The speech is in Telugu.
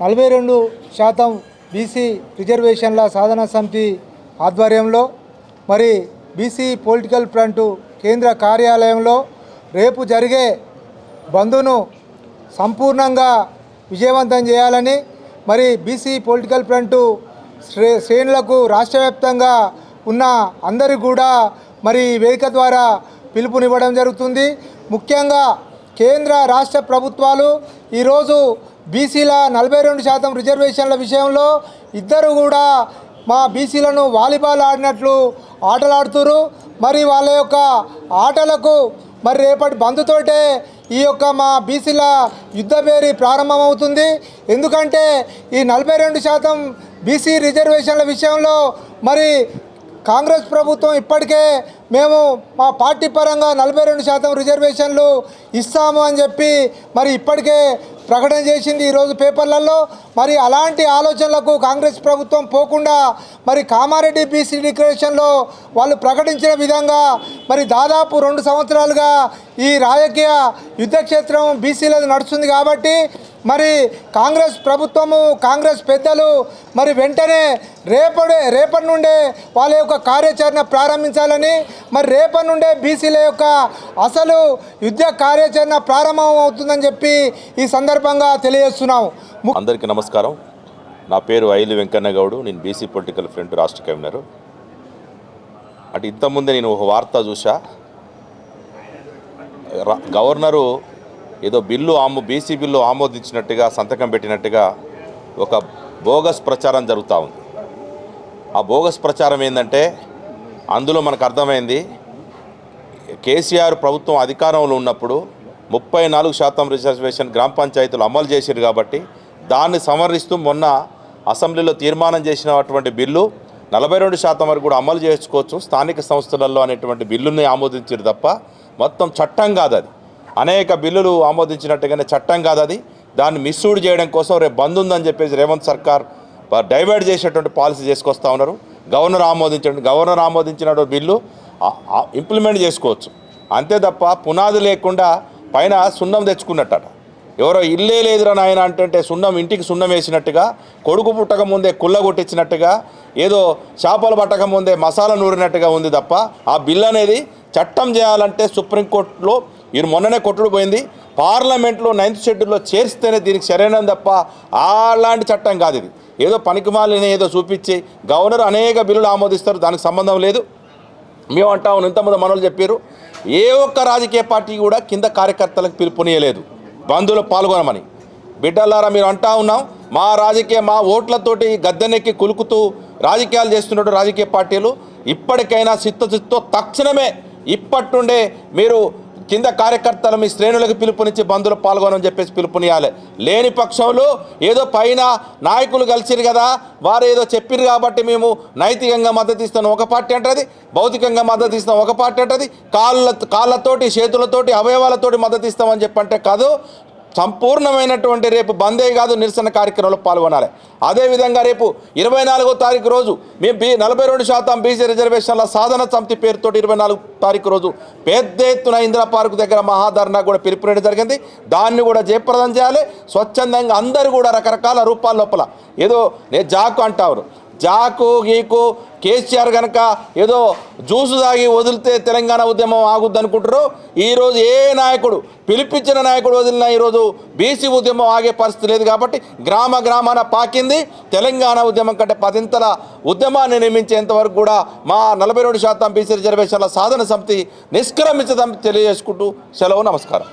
నలభై రెండు శాతం బీసీ రిజర్వేషన్ల సాధన సమితి ఆధ్వర్యంలో మరి బీసీ పొలిటికల్ ఫ్రంట్ కేంద్ర కార్యాలయంలో రేపు జరిగే బంధును సంపూర్ణంగా విజయవంతం చేయాలని మరి బీసీ పొలిటికల్ ఫ్రంట్ శ్రే శ్రేణులకు రాష్ట్ర వ్యాప్తంగా ఉన్న అందరి కూడా మరి వేదిక ద్వారా పిలుపునివ్వడం జరుగుతుంది. ముఖ్యంగా కేంద్ర రాష్ట్ర ప్రభుత్వాలు ఈరోజు బీసీల నలభై రెండు శాతం రిజర్వేషన్ల విషయంలో ఇద్దరు కూడా మా బీసీలను వాలీబాల్ ఆడినట్లు ఆటలాడుతురు. మరి వాళ్ళ యొక్క ఆటలకు మరి రేపటి బంధుతోటే ఈ యొక్క మా బీసీల యుద్ధ పేరి ప్రారంభమవుతుంది. ఎందుకంటే ఈ నలభై రెండు శాతం బీసీ రిజర్వేషన్ల విషయంలో మరి కాంగ్రెస్ ప్రభుత్వం ఇప్పటికే మేము మా పార్టీ పరంగా నలభై రెండు శాతం రిజర్వేషన్లు ఇస్తాము అని చెప్పి మరి ఇప్పటికే ప్రకటన చేసింది ఈరోజు పేపర్లలో. మరి అలాంటి ఆలోచనలకు కాంగ్రెస్ ప్రభుత్వం పోకుండా మరి కామారెడ్డి బీసీ డిక్లరేషన్లో వాళ్ళు ప్రకటించిన విధంగా మరి దాదాపు రెండు సంవత్సరాలుగా ఈ రాజకీయ యుద్ధక్షేత్రం బీసీలది నడుస్తుంది కాబట్టి మరి కాంగ్రెస్ ప్రభుత్వము కాంగ్రెస్ పెద్దలు మరి వెంటనే రేపడే రేపటి నుండే వాళ్ళ యొక్క కార్యాచరణ ప్రారంభించాలని మరి రేపటి నుండే బీసీల యొక్క అసలు యుద్ధ కార్యాచరణ ప్రారంభం అవుతుందని చెప్పి ఈ సందర్భంగా తెలియజేస్తున్నాము అందరికీ నమస్కారం. నా పేరు ఐలు వెంకన్న గౌడు. నేను బీసీ పొలిటికల్ ఫ్రంట్ రాష్ట్ర కన్వీనర్. అంటే ఇంతకుముందే నేను ఒక వార్త చూసా గవర్నరు ఏదో బిల్లు ఆమో బీసీ బిల్లు ఆమోదించినట్టుగా సంతకం పెట్టినట్టుగా ఒక బోగస్ ప్రచారం జరుగుతూ ఉంది. ఆ బోగస్ ప్రచారం ఏంటంటే అందులో మనకు అర్థమైంది కేసీఆర్ ప్రభుత్వం అధికారంలో ఉన్నప్పుడు ముప్పై నాలుగు శాతం రిజర్వేషన్ గ్రామ పంచాయతీలు అమలు చేశారు కాబట్టి దాన్ని సమర్థిస్తూ మొన్న అసెంబ్లీలో తీర్మానం చేసినటువంటి బిల్లు నలభై రెండు శాతం వరకు కూడా అమలు చేసుకోవచ్చు స్థానిక సంస్థలలో అనేటువంటి బిల్లుని ఆమోదించారు తప్ప మొత్తం చట్టం కాదు అది. అనేక బిల్లులు ఆమోదించినట్టుగానే చట్టం కాదు అది. దాన్ని మిస్సూడ్ చేయడం కోసం రేపు బంద్ ఉందని చెప్పేసి రేవంత్ సర్కార్ డైవర్ట్ చేసేటువంటి పాలసీ చేసుకొస్తా ఉన్నారు. గవర్నర్ ఆమోదించండి గవర్నర్ ఆమోదించిన బిల్లు ఇంప్లిమెంట్ చేసుకోవచ్చు. అంతే తప్ప పునాది లేకుండా పైన సున్నం తెచ్చుకున్నట్టట. ఎవరో ఇల్లే లేదురా నాయన అంటే సున్నం ఇంటికి సున్నం వేసినట్టుగా కొడుకు పుట్టక ముందే కుల్ల కొట్టించినట్టుగా ఏదో చేపలు పట్టక ముందే మసాలా నూరినట్టుగా ఉంది తప్ప ఆ బిల్ అనేది చట్టం చేయాలంటే సుప్రీంకోర్టులో ఈయన మొన్ననే కొట్టుడు పోయింది. పార్లమెంట్లో నైన్త్ షెడ్యూల్లో చేరిస్తేనే దీనికి సరైనది తప్ప అలాంటి చట్టం కాదు ఇది. ఏదో పనికిమాలిన ఏదో చూపించి గవర్నర్ అనేక బిల్లులు ఆమోదిస్తారు దానికి సంబంధం లేదు. మేము అంటా ఇంతమంది మనలు చెప్పారు. ఏ ఒక్క రాజకీయ పార్టీ కూడా కింద కార్యకర్తలకు పిలుపునియలేదు బంధువులు పాల్గొనమని. బిడ్డలారా మీరు అంటా ఉన్నాం మా రాజకీయ మా ఓట్లతోటి గద్దెనెక్కి కులుకుతూ రాజకీయాలు చేస్తున్నట్టు రాజకీయ పార్టీలు ఇప్పటికైనా చిత్తచిత్తో తక్షణమే ఇప్పటి నుండే మీరు కింద కార్యకర్తలు మీ శ్రేణులకు పిలుపునిచ్చి బంధువులు పాల్గొనని చెప్పేసి పిలుపునియాలి. లేని పక్షంలో ఏదో పైన నాయకులు కలిసిరు కదా వారు ఏదో చెప్పిరు కాబట్టి మేము నైతికంగా మద్దతు ఇస్తాం ఒక పార్టీ అంటది భౌతికంగా మద్దతు ఇస్తాం ఒక పార్టీ అంటది కాళ్ళ కాళ్ళతోటి చేతులతోటి అవయవాలతోటి మద్దతు ఇస్తామని చెప్పంటే కాదు సంపూర్ణమైనటువంటి రేపు బందే కాదు నిరసన కార్యక్రమంలో పాల్గొనాలి. అదేవిధంగా రేపు ఇరవై నాలుగో తారీఖు రోజు మేము బీ నలభై రెండు శాతం బీసీ రిజర్వేషన్ల సాధన సమితి పేరుతో ఇరవై నాలుగు తారీఖు రోజు పెద్ద ఎత్తున ఇందిరా పార్కు దగ్గర మహాధర్నా కూడా పిలుపునేయడం జరిగింది. దాన్ని కూడా జయప్రదం చేయాలి. స్వచ్ఛందంగా అందరూ కూడా రకరకాల రూపాల లోపల ఏదో నేను జాకు అంటారు. జాకు గీకు కేసీఆర్ కనుక ఏదో జ్యూసు తాగి వదిలితే తెలంగాణ ఉద్యమం ఆగుద్ది అనుకుంటారు ఈరోజు ఏ నాయకుడు పిలిపించిన నాయకుడు వదిలిన ఈరోజు బీసీ ఉద్యమం ఆగే పరిస్థితి లేదు కాబట్టి గ్రామ గ్రామాన పాకింది. తెలంగాణ ఉద్యమం కంటే పదింతల ఉద్యమాన్ని నిర్మించేంత వరకు కూడా మా నలభై రెండు శాతం బీసీ రిజర్వేషన్ల సాధన సమితి నిష్క్రమించదని తెలియజేసుకుంటూ సెలవు నమస్కారం.